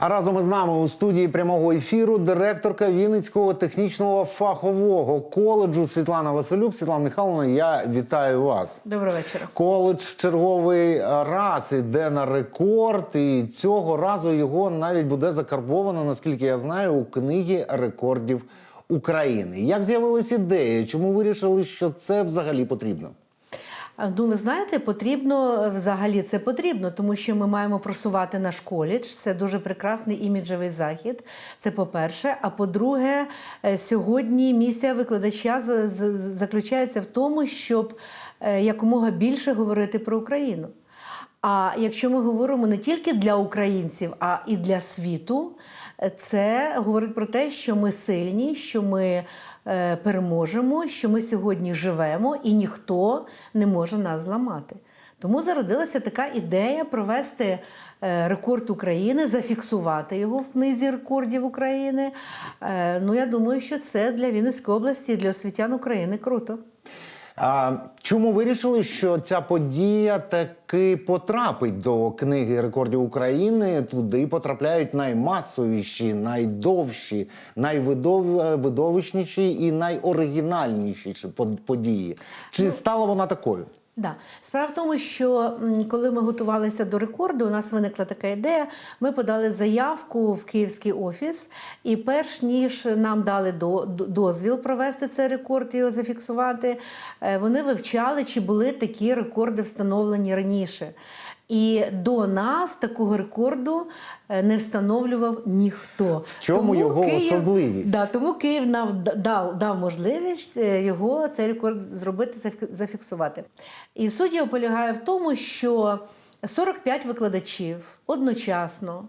А разом із нами у студії прямого ефіру директорка Вінницького технічного фахового коледжу Світлана Василюк. Світлана Михайловна, я вітаю вас. Доброго вечора. Коледж в черговий раз іде на рекорд, і цього разу його навіть буде закарбовано, наскільки я знаю, у книгі рекордів України. Як з'явилась ідея? Чому вирішили, що це взагалі потрібно? Ну, ви знаєте, потрібно е, взагалі це потрібно, тому що ми маємо просувати наш коледж. Це дуже прекрасний іміджевий захід. Це по-перше. А по-друге, е, сьогодні місія викладача за- за- заключається в тому, щоб е, якомога більше говорити про Україну. А якщо ми говоримо не тільки для українців, а і для світу, це говорить про те, що ми сильні, що ми е, переможемо, що ми сьогодні живемо і ніхто не може нас зламати. Тому зародилася така ідея провести е, рекорд України, зафіксувати його в книзі рекордів України. Е, Ну, я думаю, що це для Вінницької області і для освітян України круто. А чому вирішили, що ця подія таки потрапить до книги рекордів України? Туди потрапляють наймасовіші, найдовші, найвидовищніші і найоригінальніші под- події. Чи стала вона такою? Да. Справа в тому, що коли ми готувалися до рекорду, у нас виникла така ідея. Ми подали заявку в Київський офіс, і перш ніж нам дали до- до- дозвіл провести цей рекорд і його зафіксувати, е, вони вивчали, чи були такі рекорди встановлені раніше. І до нас такого рекорду е, не встановлював ніхто. В чому його особливість? Да, тому Київ нам дав, дав можливість е, його цей рекорд зробити, зафі- зафіксувати. І суддя полягає в тому, що 45 викладачів одночасно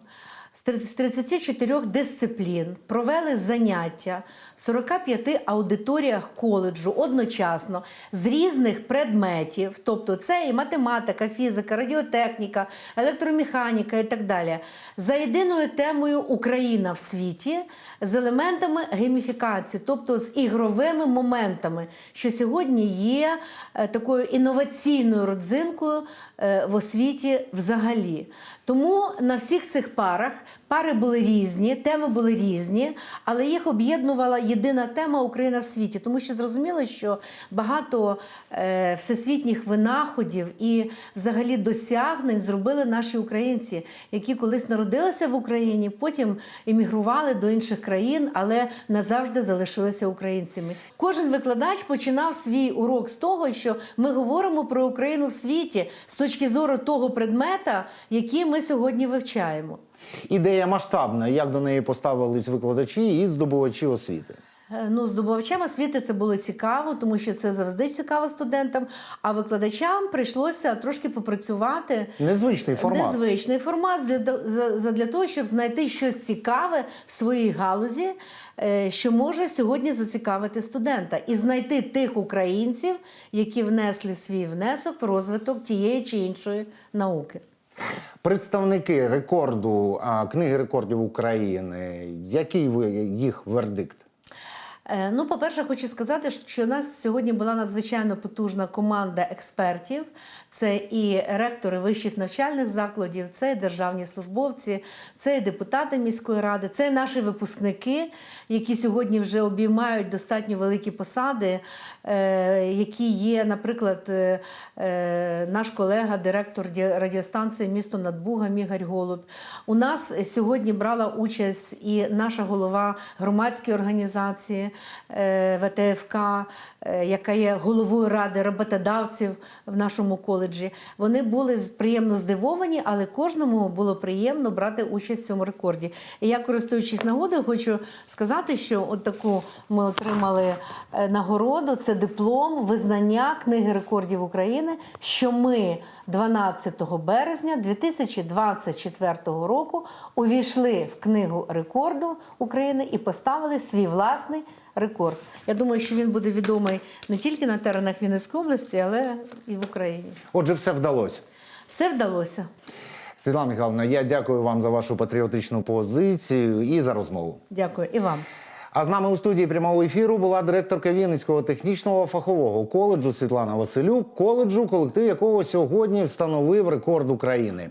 з 30 з 34 дисциплін провели заняття в 45 аудиторіях коледжу одночасно з різних предметів, тобто це і математика, фізика, радіотехніка, електромеханіка і так далі, за єдиною темою Україна в світі з елементами гейміфікації, тобто з ігровими моментами, що сьогодні є е, такою інноваційною родзинкою е, в освіті взагалі. Тому на всіх цих парах пари були різні, теми були різні, але їх об'єднувала єдина тема Україна в світі, тому що зрозуміло, що багато е, всесвітніх винаходів і взагалі досягнень зробили наші українці, які колись народилися в Україні, потім емігрували до інших країн, але назавжди залишилися українцями. Кожен викладач починав свій урок з того, що ми говоримо про Україну в світі з точки зору того предмета, який ми сьогодні вивчаємо. Ідея масштабна. Як до неї поставились викладачі і здобувачі освіти? Е, Ну, здобувачам освіти це було цікаво, тому що це завжди цікаво студентам. А викладачам прийшлося трошки попрацювати. Незвичний формат. Незвичний формат для, для того, щоб знайти щось цікаве в своїй галузі, е, що може сьогодні зацікавити студента, і знайти тих українців, які внесли свій внесок в розвиток тієї чи іншої науки. Представники рекорду книги рекордів України. Який ви їх вердикт? Е, Ну, по-перше, хочу сказати, що у нас сьогодні була надзвичайно потужна команда експертів. Це і ректори вищих навчальних закладів, це і державні службовці, це і депутати міської ради, це і наші випускники, які сьогодні вже обіймають достатньо великі посади, е, які є, наприклад, е, наш колега, директор радіостанції місто Надбуга Ігор Голуб. У нас сьогодні брала участь і наша голова громадської організації е, ВТФК, е, яка є головою ради роботодавців в нашому коледжі. Вони були приємно здивовані, але кожному було приємно брати участь в цьому рекорді. І я, користуючись нагодою, хочу сказати, що от таку ми отримали е, нагороду. Це диплом визнання книги рекордів України, що ми 12 березня 2024 року увійшли в книгу рекорду України і поставили свій власний рекорд. Я думаю, що він буде відомий не тільки на теренах Вінницької області, але і в Україні. Отже, все вдалося. Все вдалося. Світлана Михайловна, я дякую вам за вашу патріотичну позицію і за розмову. Дякую і вам. А з нами у студії прямого ефіру була директорка Вінницького технічного фахового коледжу Світлана Василюк, коледжу, колектив якого сьогодні встановив рекорд України.